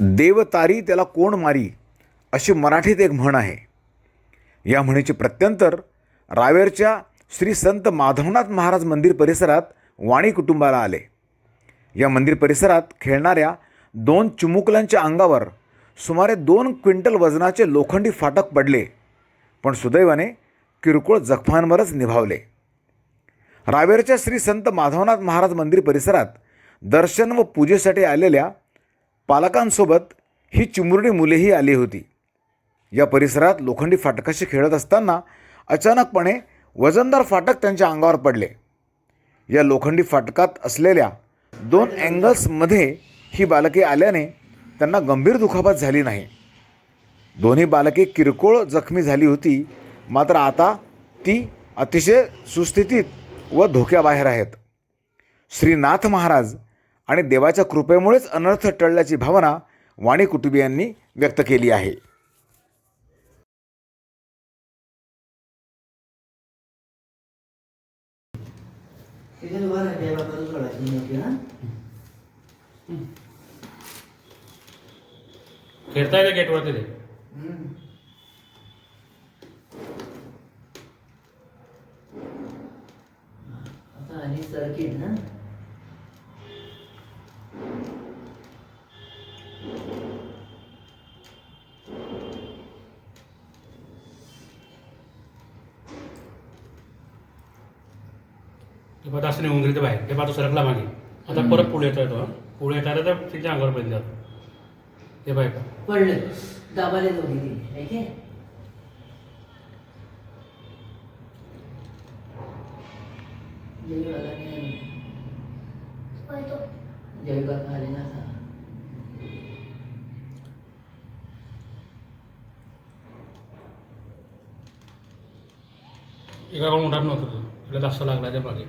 देवतारी त्याला कोण मारी अशी मराठीत एक म्हण आहे. या म्हणीचे प्रत्यंतर रावेरच्या श्री संत माधवनाथ महाराज मंदिर परिसरात वाणी कुटुंबाला आले. या मंदिर परिसरात खेळणाऱ्या दोन चिमुकलांच्या अंगावर सुमारे दोन क्विंटल वजनाचे लोखंडी फाटक पडले पण सुदैवाने किरकोळ जखमांवरच निभावले. रावेरच्या श्री संत माधवनाथ महाराज मंदिर परिसरात दर्शन व पूजेसाठी आलेल्या पालकांसोबत ही चिमुरडी मुलेही आली होती. या परिसरात लोखंडी फाटकाशी खेळत असताना अचानकपणे वजनदार फाटक त्यांच्या अंगावर पडले. या लोखंडी फाटकात असलेल्या दोन अँगल्समध्ये ही बालके आल्याने त्यांना गंभीर दुखापत झाली नाही. दोन्ही बालके किरकोळ जखमी झाली होती. मात्र आता ती अतिशय सुस्थितीत व धोक्याबाहेर आहेत. श्रीनाथ महाराज आणि देवाच्या कृपेमुळेच अनर्थ टळल्याची भावना वाणी कुटुंबियांनी व्यक्त केली आहे. खेळता येते गेटवर तिथे आता आणि सर्किट ना ते पाहता असं निघून गेले ते बाहेर ते पाहतो सरकला मागे. आता परत पुढे येतोय तो पुढे येताना तर तिच्या अंगावर पडले जातो. ते बाहेर पडलं. दाबाले दोघी ती आले ना. एका कोण उठात नव्हतं तो. तिला जास्त लागला त्या मागे.